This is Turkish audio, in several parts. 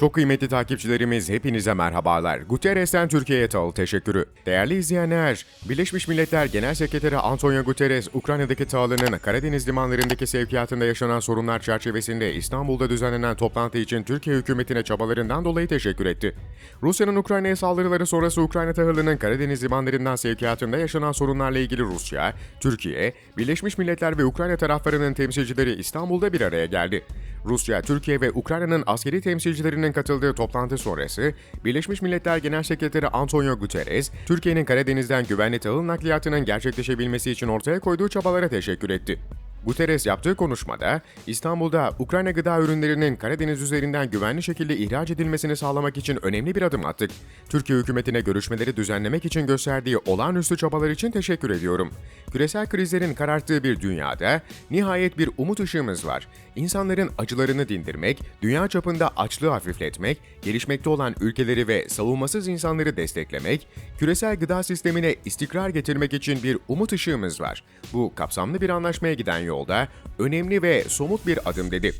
Çok kıymetli takipçilerimiz hepinize merhabalar. Guterres'ten Türkiye'ye tal teşekkürü. Değerli izleyenler, Birleşmiş Milletler Genel Sekreteri Antonio Guterres, Ukrayna'daki tağlının Karadeniz limanlarındaki sevkiyatında yaşanan sorunlar çerçevesinde İstanbul'da düzenlenen toplantı için Türkiye hükümetine çabalarından dolayı teşekkür etti. Rusya'nın Ukrayna'ya saldırıları sonrası Ukrayna tahılının Karadeniz limanlarından sevkiyatında yaşanan sorunlarla ilgili Rusya, Türkiye, Birleşmiş Milletler ve Ukrayna taraflarının temsilcileri İstanbul'da bir araya geldi. Rusya, Türkiye ve Ukrayna'nın askeri temsilcilerinin katıldığı toplantı sonrası Birleşmiş Milletler Genel Sekreteri Antonio Guterres, Türkiye'nin Karadeniz'den güvenli tahıl nakliyatının gerçekleşebilmesi için ortaya koyduğu çabalara teşekkür etti. Guterres yaptığı konuşmada, İstanbul'da Ukrayna gıda ürünlerinin Karadeniz üzerinden güvenli şekilde ihraç edilmesini sağlamak için önemli bir adım attık. Türkiye hükümetine görüşmeleri düzenlemek için gösterdiği olağanüstü çabalar için teşekkür ediyorum. Küresel krizlerin kararttığı bir dünyada nihayet bir umut ışığımız var. İnsanların acılarını dindirmek, dünya çapında açlığı hafifletmek, gelişmekte olan ülkeleri ve savunmasız insanları desteklemek, küresel gıda sistemine istikrar getirmek için bir umut ışığımız var. Bu kapsamlı bir anlaşmaya giden yolda önemli ve somut bir adım dedi.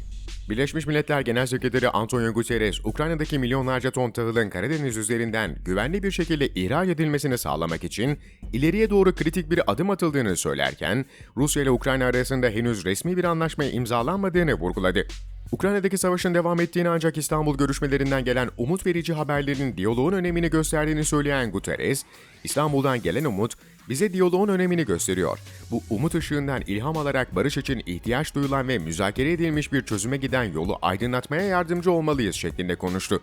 Birleşmiş Milletler Genel Sekreteri Antonio Guterres, Ukrayna'daki milyonlarca ton tahılın Karadeniz üzerinden güvenli bir şekilde ihraç edilmesini sağlamak için ileriye doğru kritik bir adım atıldığını söylerken, Rusya ile Ukrayna arasında henüz resmi bir anlaşma imzalanmadığını vurguladı. Ukrayna'daki savaşın devam ettiğini ancak İstanbul görüşmelerinden gelen umut verici haberlerin diyaloğun önemini gösterdiğini söyleyen Guterres, İstanbul'dan gelen umut bize diyaloğun önemini gösteriyor. Bu umut ışığından ilham alarak barış için ihtiyaç duyulan ve müzakere edilmiş bir çözüme giden yolu aydınlatmaya yardımcı olmalıyız şeklinde konuştu.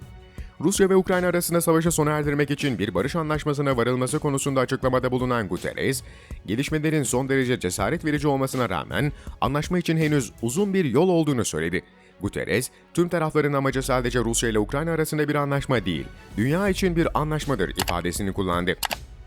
Rusya ve Ukrayna arasında savaşı sona erdirmek için bir barış anlaşmasına varılması konusunda açıklamada bulunan Guterres, gelişmelerin son derece cesaret verici olmasına rağmen anlaşma için henüz uzun bir yol olduğunu söyledi. Guterres, tüm tarafların amacı sadece Rusya ile Ukrayna arasında bir anlaşma değil, dünya için bir anlaşmadır ifadesini kullandı.